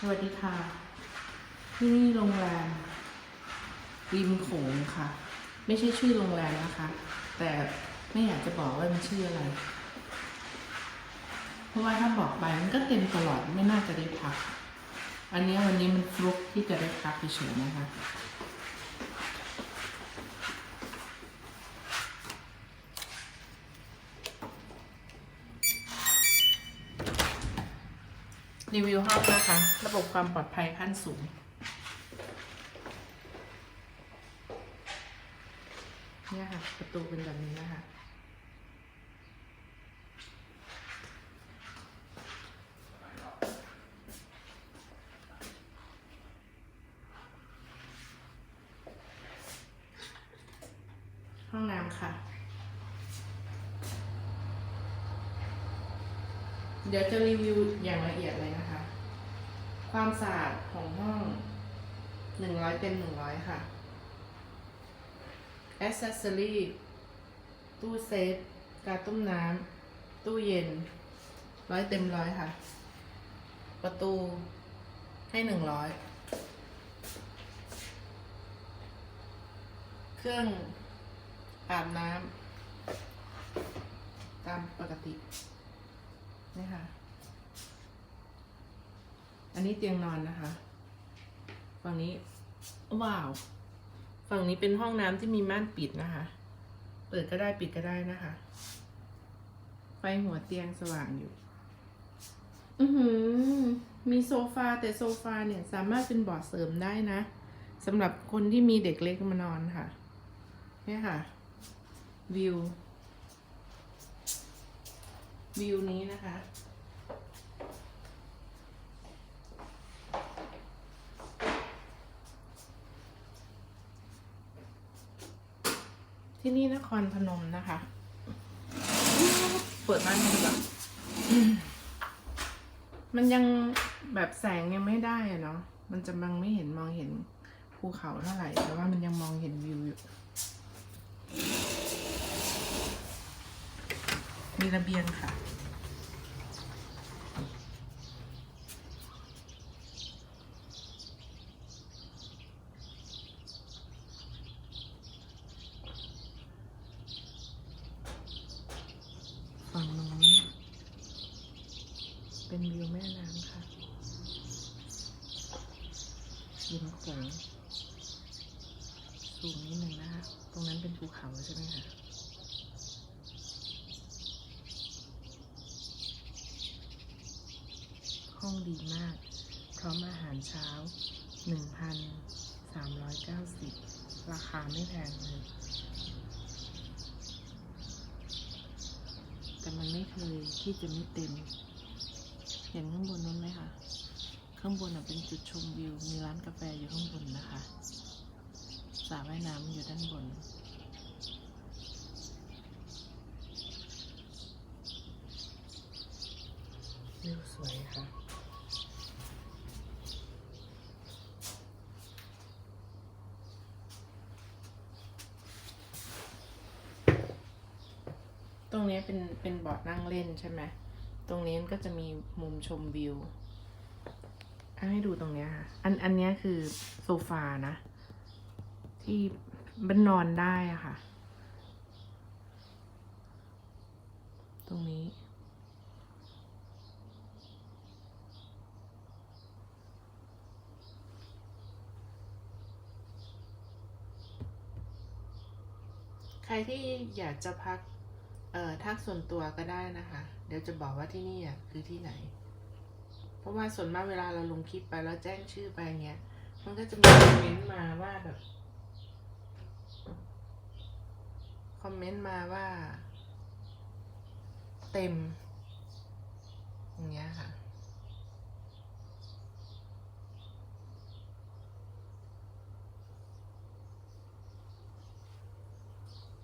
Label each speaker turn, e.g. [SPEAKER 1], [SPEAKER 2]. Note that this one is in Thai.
[SPEAKER 1] สวัสดีค่ะ ที่นี่โรงแรมริมโขงค่ะ ไม่ใช่ชื่อโรงแรมนะคะ แต่ไม่อยากจะบอกว่ามันชื่ออะไร เพราะว่าถ้าบอกไปมันก็เต็มตลอดไม่น่าจะได้พัก อันนี้วันนี้มันฟลุกที่จะได้พักเฉยๆนะคะ รีวิวห้องนะคะ ระบบความปลอดภัยขั้นสูง เนี่ยค่ะ ประตูเป็นแบบนี้นะคะห้องน้ำค่ะ เดี๋ยวจะรีวิวอย่างละเอียดเลยนะคะ ความสะอาดของห้องหนึ่งร้อยเต็มหนึ่งร้อยค่ะ accessory ตู้เซฟ การต้มน้ำ ตู้เย็น ร้อยเต็มร้อยค่ะ ประตูให้หนึ่งร้อย เครื่องอาบน้ำ ตามปกติ นี่ค่ะ อันนี้เตียงนอนนะคะ ฝั่งนี้ ว้าว ฝั่งนี้เป็นห้องน้ำที่มีม่านปิดนะคะ เปิดก็ได้ปิดก็ได้นะคะ ไฟหัวเตียงสว่างอยู่ อือหือ มีโซฟาแต่โซฟาเนี่ยสามารถเป็นเบาะเสริมได้นะสำหรับคนที่มีเด็กเล็กมานอนค่ะ เนี่ยค่ะ วิว วิวนี้นะคะ ที่นี่นครพนมนะคะ เปิดบ้านให้ดูก่อนอืมมันยังแบบแสงยังไม่ได้อะเนาะ มันจะบังไม่เห็นมองเห็นภูเขาเท่าไหร่ แต่ว่ามันยังมองเห็นวิวอยู่มีระเบียงค่ะ ฝั่งโน้นเป็นวิวแม่น้ำค่ะริมโขงสูงนิดหนึ่งนะคะตรงนั้นเป็นภูเขาใช่ไหมคะห้องดีมาก พร้อมอาหารเช้า 1,390 ราคาไม่แพงเลย แต่มันไม่เคยที่จะไม่เต็ม เห็นข้างบนนั้นไหมคะ ข้างบนเป็นจุดชมวิว มีร้านกาแฟอยู่ข้างบนนะคะสระว่ายน้ำอยู่ด้านบน วิวสวยค่ะ รงนี้เป็นเป็นบอร์ดนั่งเล่นใช่ไหมตรงนี้ก็จะมีมุมชมวิวให้ดูตรงเนี้ยค่ะ อันอันนี้คือโซฟานะ ที่มันนอนได้อะค่ะ ตรงนี้ ใครที่อยากจะพัก อ่อทักส่วนตัวก็ได้นะคะ เดี๋ยวจะบอกว่าที่นี่อะคือที่ไหน เพราะว่าส่วนมากเวลาเราลงคลิปไปแล้วแจ้งชื่อไปเงี้ย มันก็จะมีคอมเมนต์มาว่าแบบคอมเมนต์มาว่า เต็มอย่างเงี้ยค่ะ